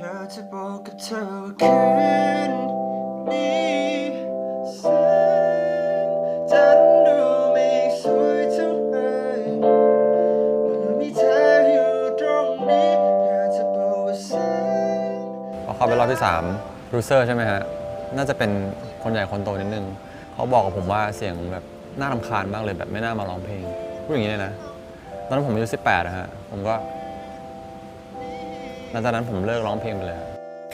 อยากจะบอกกับเธอว่าคืนนี้แสงจันทร์ดูไม่สวยเท่าไหร่เมื่อมีเธออยู่ตรงนี้อยากจะบอกว่าแสง พอเข้าไปรอบที่3 producer ใช่ไหมฮะ น่าจะเป็นคนใหญ่คนโตนิดนึง เขาบอกกับผมว่าเสียงแบบน่ารำคาญมากเลยแบบไม่น่ามาร้องเพลง พูดอย่างนี้เลยนะ ตอนนั้นผมอายุ18นะฮะ ผมก็ หลังจากนั้นผมเลิกร้องเพลงไปเลย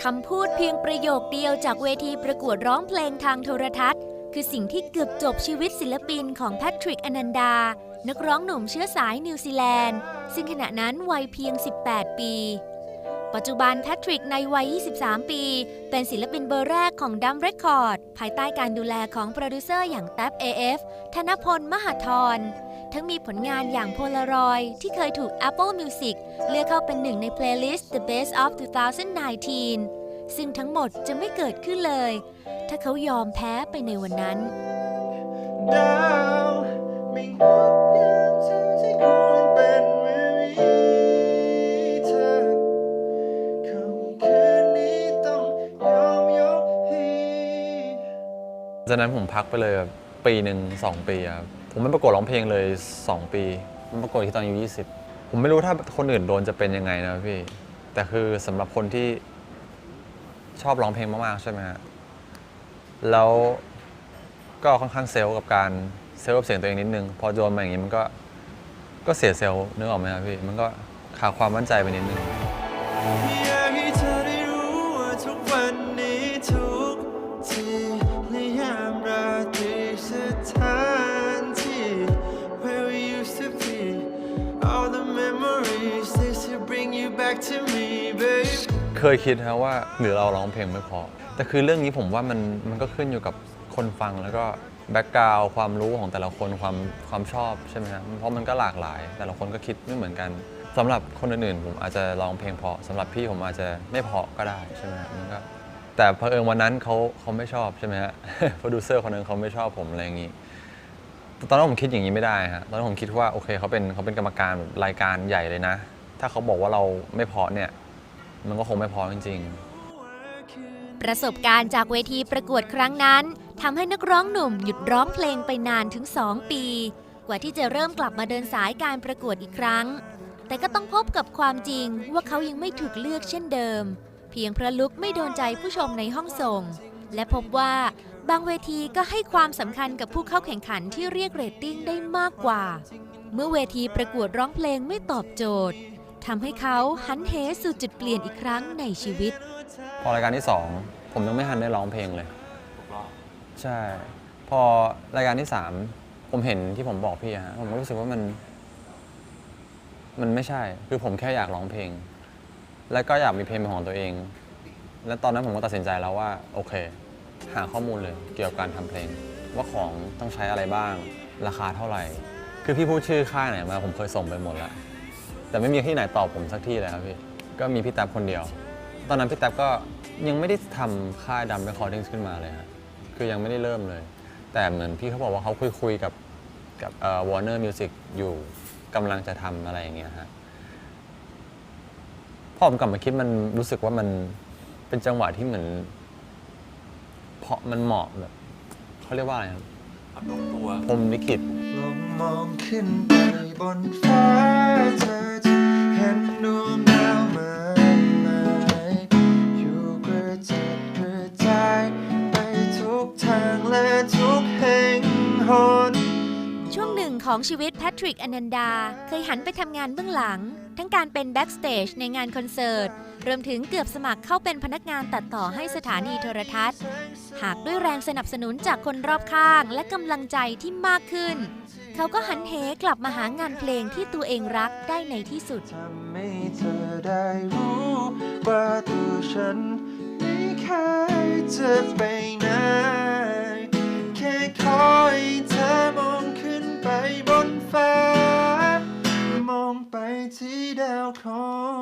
คำพูดเพียงประโยคเดียวจากเวทีประกวดร้องเพลงทางโทรทัศน์ คือสิ่งที่เกือบจบชีวิตศิลปินของแพทริกอนันดา นักร้องหนุ่มเชื้อสายนิวซีแลนด์ ซึ่งขณะนั้นวัยเพียง 18 ปี ปัจจุบันแพทริกในวัย 23 ปี เป็นศิลปินเบอร์แรกของดัมเรคคอร์ดภายใต้การดูแลของโปรดิวเซอร์อย่างแท็บ AF ธนพล มหาธร ทั้งมีผลงานอย่าง Polaroid ที่เคยถูก Apple Music เลือกเข้าเป็นหนึ่งในเพลย์ลิสต์ The Best of 2019 ซึ่งทั้งหมดจะไม่เกิดขึ้นเลย ถ้าเขายอมแพ้ไปในวันนั้นดาวไม่งดงามเท่าที่ควรเป็นเมื่อมีเธอคำคืนนี้ต้องยอมยกให้จากนั้นผมพักไปเลยแบบปีหนึ่งสองปีครับ ผมไม่ประกวดร้องเพลงเลย 2 ปีผมประกวดที่ตอนอายุ20 ผมไม่รู้ถ้าคนอื่นโดนจะเป็นยังไงนะพี่ แต่คือสำหรับคนที่ชอบร้องเพลงมากๆใช่ไหมฮะ แล้วก็ค่อนข้างเซลล์กับการเซลล์กับเสียงตัวเองนิดนึง พอโดนมาอย่างนี้มันก็ก็เสียเซลล์นึกออกไหมครับพี่ มันก็ขาดความมั่นใจไปนิดนึงอ เคยคิดนะว่าหรือเราร้องเพลงไม่พอ แต่คือเรื่องนี้ผมว่ามันมันก็ขึ้นอยู่กับคนฟังแล้วก็แบ็กกราวความรู้ของแต่ละคนความความชอบใช่ไหมครัเพราะมันก็หลากหลาย แต่ละคนก็คิดไม่เหมือนกันสำหรับคนอื่นๆผมอาจจะร้องเพลงเพราะสำหรับพี่ผมอาจจะไม่เพราะก็ได้ใช่ไหมมันก็แต่เผอิญวันนั้นเขาเขาไม่ชอบใช่ไหมฮะโปรดิวเซอร์คนนึงเขาไม่ชอบผมอะไรอย่างนี้ตอนนั้นผมคิดอย่างนี้ไม่ได้ฮะตอนนั้นผมคิดว่าโอเคเขาเป็นเขาเป็นกรรมการแบบรายการใหญ่เลยนะ ถ้าเขาบอกว่าเราไม่เพราะเนี่ย มันก็คงไม่พอจริงประสบการณ์จากเวทีประกวดครั้งนั้นทำให้นักร้องหนุ่มหยุดร้องเพลงไปนานถึง 2 ปี กว่าที่จะเริ่มกลับมาเดินสายการประกวดอีกครั้ง แต่ก็ต้องพบกับความจริงว่าเขายังไม่ถูกเลือกเช่นเดิม เพียงพระลุกไม่โดนใจผู้ชมในห้องส่ง และพบว่าบางเวทีก็ให้ความสำคัญกับผู้เข้าแข่งขันที่เรียกเรตติ้งได้มากกว่า เมื่อเวทีประกวดร้องเพลงไม่ตอบโจทย์ ทำให้เขาหันเหสู่จุดเปลี่ยนอีกครั้งในชีวิต พอรายการที่ 2 ผมยังไม่ทันได้ร้องเพลงเลย ใช่ พอรายการที่ 3 ผมเห็นที่ผมบอกพี่ฮะผมก็รู้สึกว่ามัน มันไม่ใช่ คือผมแค่อยากร้องเพลง แล้วก็อยากมีเพลงเป็นของตัวเอง และตอนนั้นผมก็ตัดสินใจแล้วว่า โอเค หาข้อมูลเลยเกี่ยวกับการทำเพลง ว่าของต้องใช้อะไรบ้าง ราคาเท่าไหร่ คือพี่พูดชื่อค่ายไหนมาผมเคยส่งไปหมดแล้ว แต่ไม่มีที่ไหนตอบผมสักที่เลยครับพี่ ก็มีพี่แท็บคนเดียว ตอนนั้นพี่แท็บก็ยังไม่ได้ทำค่ายดัมเรคคอร์ดิ้งขึ้นมาเลยครับคือยังไม่ได้เริ่มเลย แต่เหมือนพี่เขาบอกว่าเขาคุยคุยๆกับกับเอ่อ Warner Music อยู่กำลังจะทำอะไรอย่างเงี้ยฮะ พอผมกลับมาคิดมันรู้สึกว่ามันเป็นจังหวะที่เหมือนเพราะมันเหมาะแบบเขาเรียกว่าอะไรครับผมลิขิต ลองมองขึ้นไป บนฟ้าเธอจะเห็นดวงดาวมากมายอยู่กระจัดกระจายไปทุกทางและทุกแห่งหนช่วงหนึ่งของชีวิตแพทริกอนันดา เคยหันไปทำงานเบื้องหลัง ทั้งการเป็นแบ็กสเตจในงานคอนเสิร์ตรวมถึงเกือบสมัครเข้าเป็นพนักงานตัดต่อให้สถานีโทรทัศน์ หากด้วยแรงสนับสนุนจากคนรอบข้างและกำลังใจที่มากขึ้น เขาก็หันเหกลับมาหางานเพลงที่ตัวเองรักได้ในที่สุด ทำให้เธอได้รู้ว่าตัวฉันไม่เคยจะไปไหนแค่คอยเธอมองขึ้นไปบนฟ้า มองไปที่ดาวของ